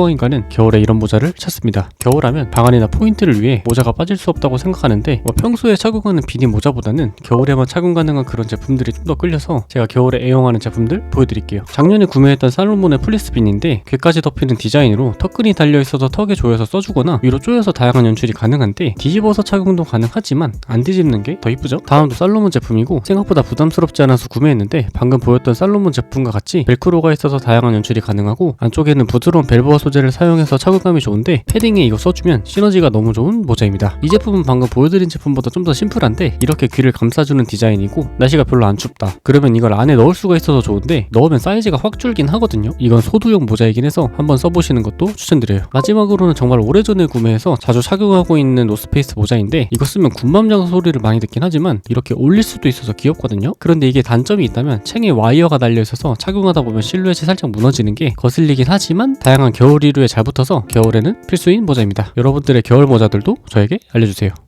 추워인가는 겨울에 이런 모자를 찾습니다. 겨울하면 방안이나 포인트를 위해 모자가 빠질 수 없다고 생각하는데 뭐 평소에 착용하는 비니 모자보다는 겨울에만 착용 가능한 그런 제품들이 좀 더 끌려서 제가 겨울에 애용하는 제품들 보여드릴게요. 작년에 구매했던 살로몬의 플리스 비니인데 귀까지 덮이는 디자인으로 턱끈이 달려있어서 턱에 조여서 써주거나 위로 조여서 다양한 연출이 가능한데 뒤집어서 착용도 가능하지만 안 뒤집는 게 더 이쁘죠? 다음도 살로몬 제품이고 생각보다 부담스럽지 않아서 구매했는데 방금 보였던 살로몬 제품과 같이 벨크로가 있어서 다양한 연출이 가능하고 안쪽에는 부드러운 벨보아 소재를 사용해서 착용감이 좋은데 패딩에 이거 써주면 시너지가 너무 좋은 모자입니다. 이 제품은 방금 보여드린 제품보다 좀 더 심플한데 이렇게 귀를 감싸주는 디자인이고 날씨가 별로 안 춥다. 그러면 이걸 안에 넣을 수가 있어서 좋은데 넣으면 사이즈가 확 줄긴 하거든요. 이건 소두용 모자이긴 해서 한번 써보시는 것도 추천드려요. 마지막으로는 정말 오래전에 구매해서 자주 착용하고 있는 노스페이스 모자인데 이거 쓰면 군밤장 소리를 많이 듣긴 하지만 이렇게 올릴 수도 있어서 귀엽거든요. 그런데 이게 단점이 있다면 챙에 와이어가 달려 있어서 착용하다 보면 실루엣이 살짝 무너지는 게 거슬리긴 하지만 다양한 겨울 이루에 잘 붙어서 겨울에는 필수인 모자입니다. 여러분들의 겨울 모자들도 저에게 알려주세요.